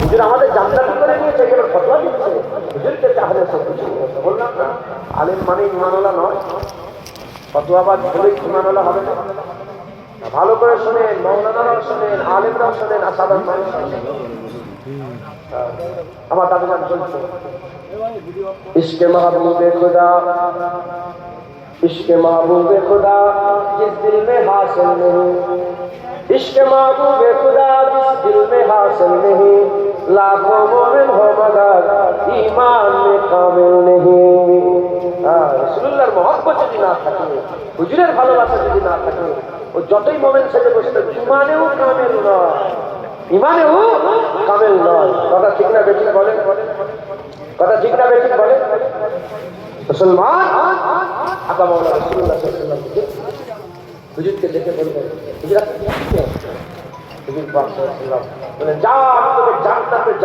হুজুর আমাদের জান্নাতি করে নিয়েছে এখানে ফতোয়া দিচ্ছে। চাহলে সব কিছু বললাম না আলিম মানে ইমানওয়ালা নয়। ফতোয়াবাদ বলেই ইমানওয়ালা হবে না। ভালো করে শোনেন, মৌলানারাও শোনেন, আলিমরাও শোনেন আর সাধারণ মানুষ আমার দাদু গান চলছে ইশকে মাহবুবে খুদা عشق محبوب خدا جس دل میں حاصل نہیں عشق محبوب خدا جس دل میں حاصل نہیں لاکھوں مومن ہو مگر ایمان میں کامل نہیں রসুল্লাহর মহব্বত যদি না থাকে হুজুরের ভালোবাসা যদি না থাকে ও যতই মোমেন সেজে বসে থাকে ইমানেও কামেল নয় ইমানেও কামেল নয় কথা ঠিক না বেঠিক বলে কথা ঠিক না বেঠিক বলেন মুসলমান আকা মাওলা সাল্লাল্লাহু আলাইহি ওয়াসাল্লাম হুজুরকে দেখে বলবেন হুজুর, আপনি কি হুজুর বলেন যা তোকে জান্নাতের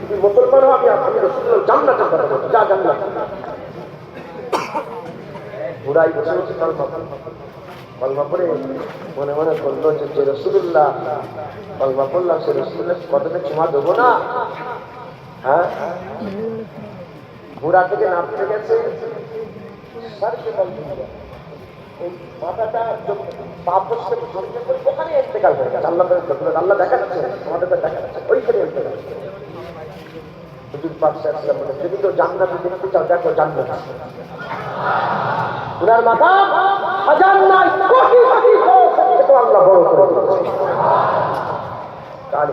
তুমি মুসলমান হও আমি রাসূলুল্লাহ জান্নাতের কথা যা জান্নাত। বুড়াই বসে বসে কলমা মনে মনে করল যে রসুল্লাহ কলমা পড়লাম, সে রসুল্লাহ কতটা চুমা দেবো না। হ্যাঁ ঘোড়া থেকে নামতে গেছে। এই ওখানে হয়ে আল্লাহ দেখাচ্ছে আমাদের তো ওইখানে হয়ে যদি দেখো মাথা হাজার নয় কোটি কোটি হোক সেটা আল্লাহ বড় করে দিয়েছে। তাহলে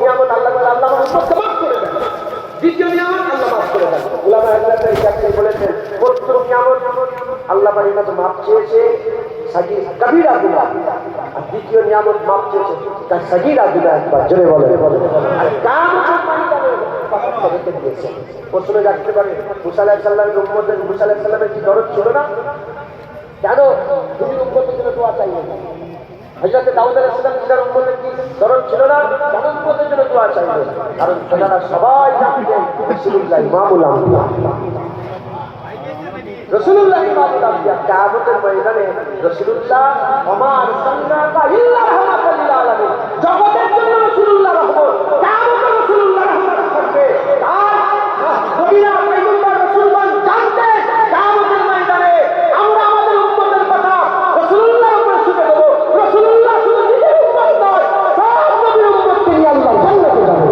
নিয়ামত আল্লাহ আল্লাহ দেন। দ্বিতীয় আল্লাহ একরাম বলেছেন, প্রথম নিয়ামত আল্লাহ পাকের কাছে মাফ চেয়েছে সাগির কবিরা গুনাহ আর একবার, জোরে বলে আর দিয়েছে। প্রশ্নে রাখতে পারে, মুসা আলাইহিস সালামের উম্মতের, মুসা আলাইহিস সালামের কি দরদ ছিল না? কেন তুমি উম্মতের জন্য হজরত দাউদ রাসূলুল্লাহ ময়দানে রসুল্লাহ আমার জগতের জন্য রসুল্লাহ রহমত কিয়ামতে রসুল্লাহ রহমত থাকবে আর নবীরা পয়গম্বর রসুলগণ জানতেন কিয়ামতের ময়দানে আমরা আমাদের উম্মতের কথা রসুল্লাহর উপরে ছুটে দেব রসুল্লাহ শুধু নিজের উম্মত নয় সব নবীর উম্মতকে নিয়ে আল্লাহ জান্নাতে যাবে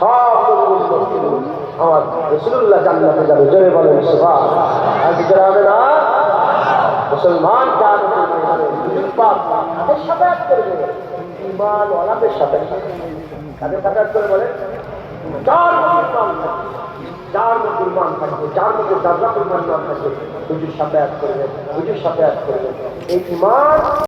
সব নবীর উম্মতকে নিয়ে আমার রসুল্লাহ জান্নাতে যাবে। জোরে বলেন, সুবহান। আর জোরে হবে না? মুসলমান তাদের সাথে করবে ইমান সাথে। তাদের সাথে বলে করবে এই ইমান